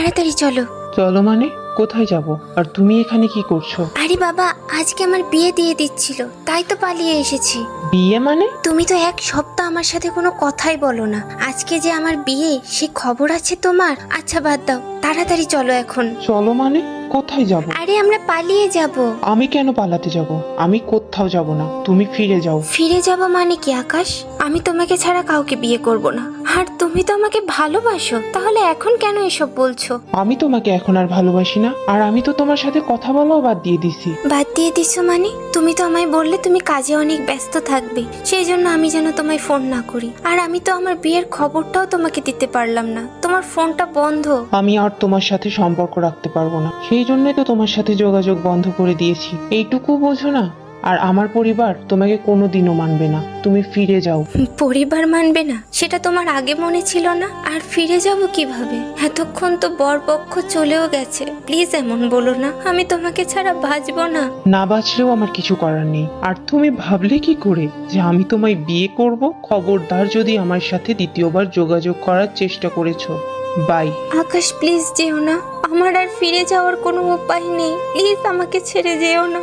তাড়াতাড়ি চলো। চলো মানে? কোথায় যাব? আর তুমি এখানে কি করছ? আরে বাবা আজকে আমার বিয়ে দিয়ে দিচ্ছিল তাই তো পালিয়ে এসেছি। বিয়ে মানে? তুমি তো এক সপ্তাহ আমার সাথে কোনো কথাই বলো না। আজকে যে আমার বিয়ে সে খবর আছে তোমার? আচ্ছা বাদ দাও তাড়াতাড়ি চলো এখন। চলো মানে? কোথায় যাব? আরে আমরা পালিয়ে যাব। আমি কেন পালাতে যাব? আমি কোথাও যাব না তুমি ফিরে যাও। ফিরে যাব মানে কি আকাশ? আমি তোমাকে ছাড়া কাউকে বিয়ে করব না। আর তুমি তো আমাকে ভালোবাসো তাহলে এখন কেন এসব বলছো? আমি তোমাকে এখন আর ভালোবাসি না আর আমি তো তোমার সাথে কথা বলাও বাদ দিয়ে দিছি। বাদ দিয়ে দিছো মানে? তুমি তো আমায় বললে তুমি কাজে অনেক ব্যস্ত থাকবে সেই জন্য আমি যেন তোমায় ফোন না করি। আর আমি তো আমার বিয়ের খবরটাও তোমাকে দিতে পারলাম না। তোমার ফোনটা বন্ধ। আমি আর তোমার সাথে সম্পর্ক রাখতে পারব না সেই জন্যই তো তোমার সাথে যোগাযোগ বন্ধ করে দিয়েছি। এইটুকু বোঝো না? আর আমার পরিবার তোমাকে কোনোদিনও মানবে না। তুমি ফিরে যাও। পরিবার মানবে না? সেটা তোমার আগে মনে ছিল না? আর ফিরে যাব কীভাবে? এতক্ষণ তো বরপক্ষ চলেও গেছে। প্লিজ এমন বলো না আমি তোমাকে ছাড়া বাঁচবো না। না বাঁচলেও আমার কিছু করার নেই। আর তুমি ভাবলে কি করে যে আমি তোমায় বিয়ে করব? খবরদার যদি আমার সাথে দ্বিতীয়বার যোগাযোগ করার চেষ্টা করেছ। বাই আকাশ প্লিজ যেও না। আমার আর ফিরে যাওয়ার কোনো উপায় নেই। প্লিজ আমাকে ছেড়ে যেও না।